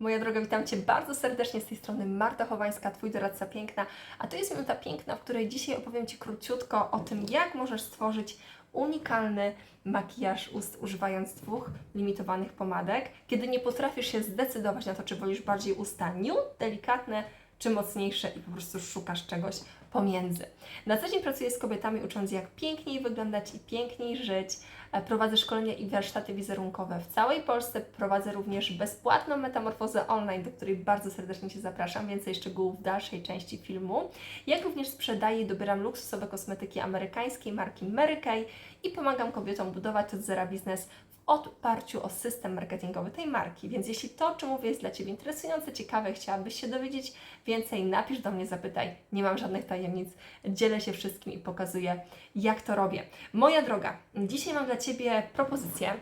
Moja droga, witam Cię bardzo serdecznie z tej strony Marta Chowańska, Twój doradca piękna. A to jest minuta piękna, w której dzisiaj opowiem Ci króciutko o tym, jak możesz stworzyć unikalny makijaż ust używając dwóch limitowanych pomadek, kiedy nie potrafisz się zdecydować na to, czy wolisz bardziej usta nude, delikatne, czy mocniejsze i po prostu szukasz czegoś pomiędzy. Na co dzień pracuję z kobietami, ucząc jak piękniej wyglądać i piękniej żyć. E, Prowadzę szkolenia i warsztaty wizerunkowe w całej Polsce. Prowadzę również bezpłatną metamorfozę online, do której bardzo serdecznie Cię zapraszam. Więcej szczegółów w dalszej części filmu. Jak również sprzedaję i dobieram luksusowe kosmetyki amerykańskiej marki Mary Kay i pomagam kobietom budować od zera biznes w oparciu o system marketingowy tej marki. Więc jeśli to, czym mówię, jest dla Ciebie interesujące, ciekawe, chciałabyś się dowiedzieć więcej, napisz do mnie, zapytaj. Nie mam żadnych tajemnic, dzielę się wszystkim i pokazuję, jak to robię. Moja droga, dzisiaj mam dla Ciebie propozycję,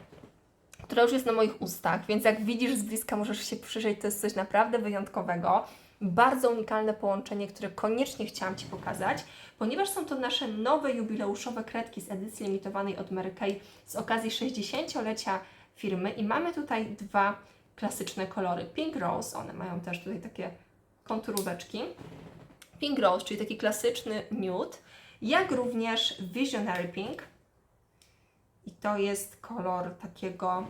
która już jest na moich ustach, więc jak widzisz z bliska, możesz się przyjrzeć, to jest coś naprawdę wyjątkowego. Bardzo unikalne połączenie, które koniecznie chciałam Ci pokazać, ponieważ są to nasze nowe jubileuszowe kredki z edycji limitowanej od Mary Kay z okazji 60-lecia firmy i mamy tutaj dwa klasyczne kolory. Pink Rose, one mają też tutaj takie konturóweczki. Pink Rose, czyli taki klasyczny nude, jak również Visionary Pink. To jest kolor takiego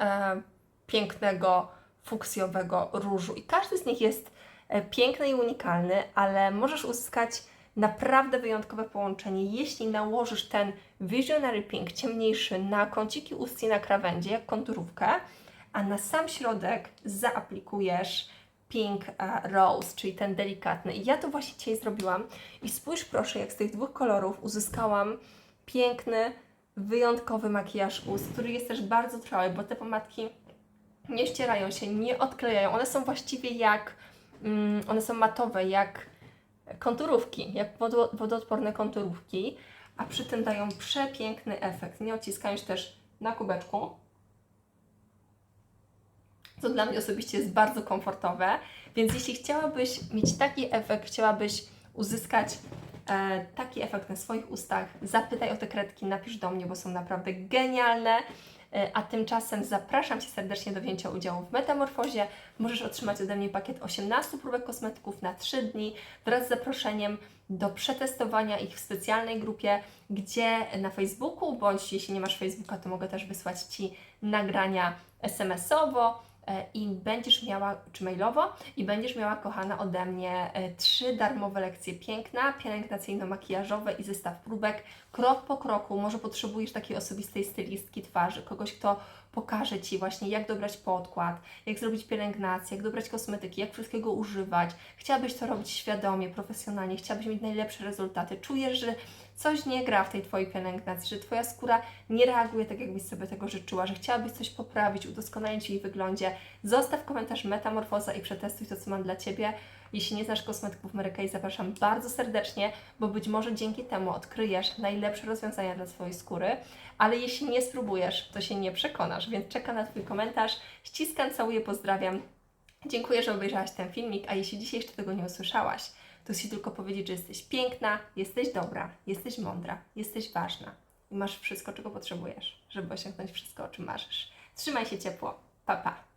e, pięknego, fuksjowego różu. I każdy z nich jest e, piękny i unikalny, ale możesz uzyskać naprawdę wyjątkowe połączenie, jeśli nałożysz ten Visionary Pink ciemniejszy na kąciki ust i na krawędzie, jak konturówkę, a na sam środek zaaplikujesz Pink e, Rose, czyli ten delikatny. I ja to właśnie dzisiaj zrobiłam. I spójrz proszę, jak z tych dwóch kolorów uzyskałam piękny, wyjątkowy makijaż ust, który jest też bardzo trwały, bo te pomadki nie ścierają się, nie odklejają. One są właściwie jak, mm, one są matowe, jak konturówki, jak wodo, wodoodporne konturówki, a przy tym dają przepiękny efekt. Nie odciskają się też na kubeczku, co dla mnie osobiście jest bardzo komfortowe. Więc jeśli chciałabyś mieć taki efekt, chciałabyś uzyskać taki efekt na swoich ustach, zapytaj o te kredki, napisz do mnie, bo są naprawdę genialne. E, A tymczasem zapraszam Cię serdecznie do wzięcia udziału w Metamorfozie. Możesz otrzymać ode mnie pakiet 18 próbek kosmetyków na 3 dni wraz z zaproszeniem do przetestowania ich w specjalnej grupie, gdzie na Facebooku, bądź jeśli nie masz Facebooka, to mogę też wysłać Ci nagrania SMS-owo e, i będziesz miała, czy mailowo, i będziesz miała, kochana, ode mnie e, trzy darmowe lekcje piękna, pielęgnacyjno-makijażowe i zestaw próbek, krok po kroku. Może potrzebujesz takiej osobistej stylistki twarzy, kogoś, kto pokaże Ci właśnie, jak dobrać podkład, jak zrobić pielęgnację, jak dobrać kosmetyki, jak wszystkiego używać. Chciałabyś to robić świadomie, profesjonalnie, chciałabyś mieć najlepsze rezultaty. Czujesz, że coś nie gra w tej Twojej pielęgnacji, że Twoja skóra nie reaguje tak, jakbyś sobie tego życzyła, że chciałabyś coś poprawić, udoskonalić jej wyglądzie. Zostaw komentarz Metamorfoza i przetestuj to, co mam dla Ciebie. Jeśli nie znasz kosmetyków Mary zapraszam bardzo serdecznie, bo być może dzięki temu odkryjesz najlepsze rozwiązania dla swojej skóry, ale jeśli nie spróbujesz, to się nie przekonasz, więc czekam na Twój komentarz. Ściskam, całuję, pozdrawiam. Dziękuję, że obejrzałaś ten filmik, a jeśli dzisiaj jeszcze tego nie usłyszałaś, to chcę tylko powiedzieć, że jesteś piękna, jesteś dobra, jesteś mądra, jesteś ważna i masz wszystko, czego potrzebujesz, żeby osiągnąć wszystko, o czym marzysz. Trzymaj się ciepło. Pa, pa.